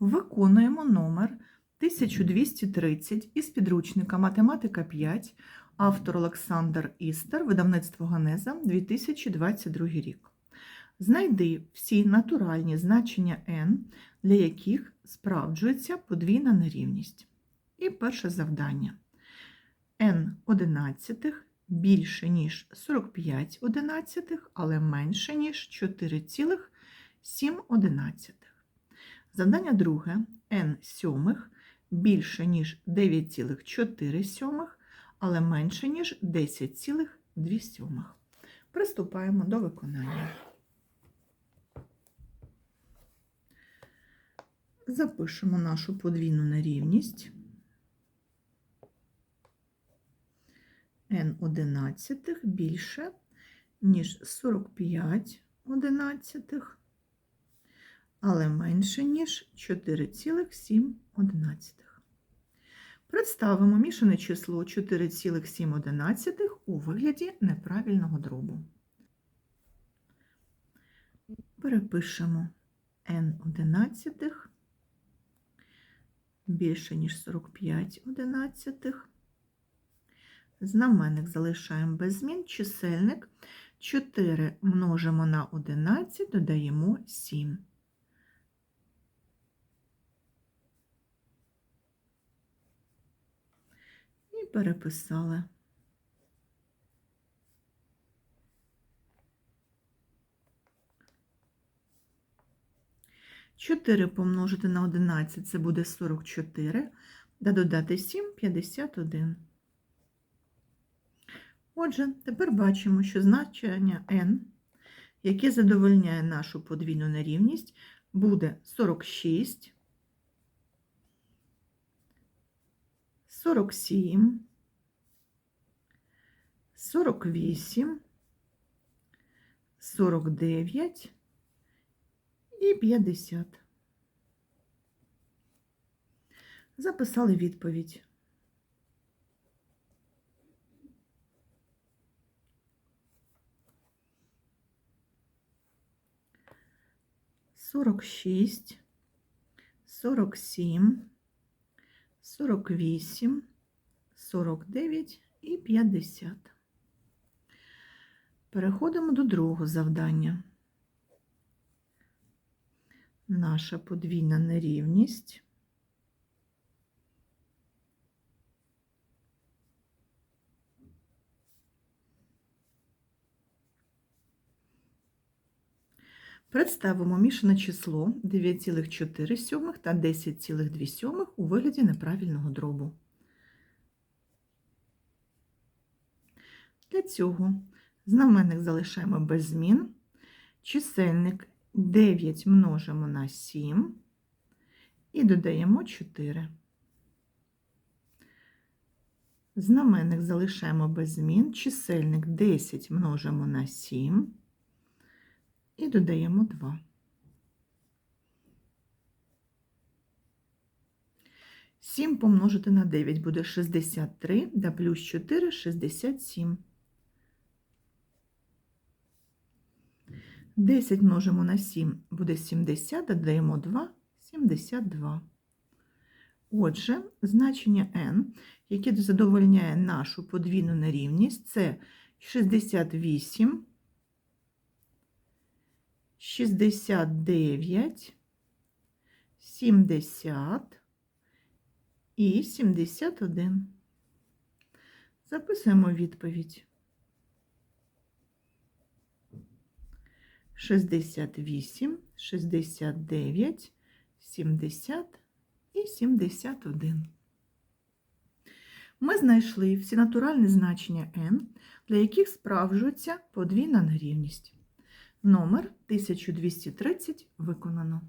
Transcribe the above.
Виконуємо номер 1230 із підручника Математика 5, автор Олександр Істер, видавництво Ганеза, 2022 рік. Знайди всі натуральні значення n, для яких справджується подвійна нерівність. І перше завдання. n одинадцятих більше, ніж 45 одинадцятих, але менше, ніж 4,7 одинадцятих. Завдання друге n сьомих більше, ніж 9,4 сьомих, але менше, ніж 10,2 сьомих. Приступаємо до виконання. Запишемо нашу подвійну нерівність. n одинадцятих більше, ніж 45 одинадцятих, але менше, ніж 4,7. Представимо мішане число 4,7 у вигляді неправильного дробу. Перепишемо n одинадцятих більше, ніж 45 одинадцятих. Знаменник залишаємо без змін, чисельник 4 множимо на 11, додаємо 7. І переписали. Чотири помножити на 11 це буде 44, да додати 7 – 51. Отже, тепер бачимо, що значення n, яке задовольняє нашу подвійну нерівність, буде 46, 47, 48, 49 і 50. Записали відповідь. Сорок шість, сорок сім, сорок вісім, сорок дев'ять і п'ятдесят. Переходимо до другого завдання. Наша подвійна нерівність. Представимо мішане число 9,4 та 10,2 у вигляді неправильного дробу. Для цього знаменник залишаємо без змін, чисельник 9 множимо на 7 і додаємо 4. Знаменник залишаємо без змін, чисельник 10 множимо на 7 і додаємо 2. Сім помножити на 9 буде 63, да плюс 4 – 67. 10 множимо на 7 буде 70, додаємо 2 – 72. Отже, значення n, яке задовольняє нашу подвійну нерівність, це 68, 69, 70 і 71. Записуємо відповідь. 68, 69, 70 і 71. Ми знайшли всі натуральні значення n, для яких справжується подвійна нерівність. Номер 1230 виконано.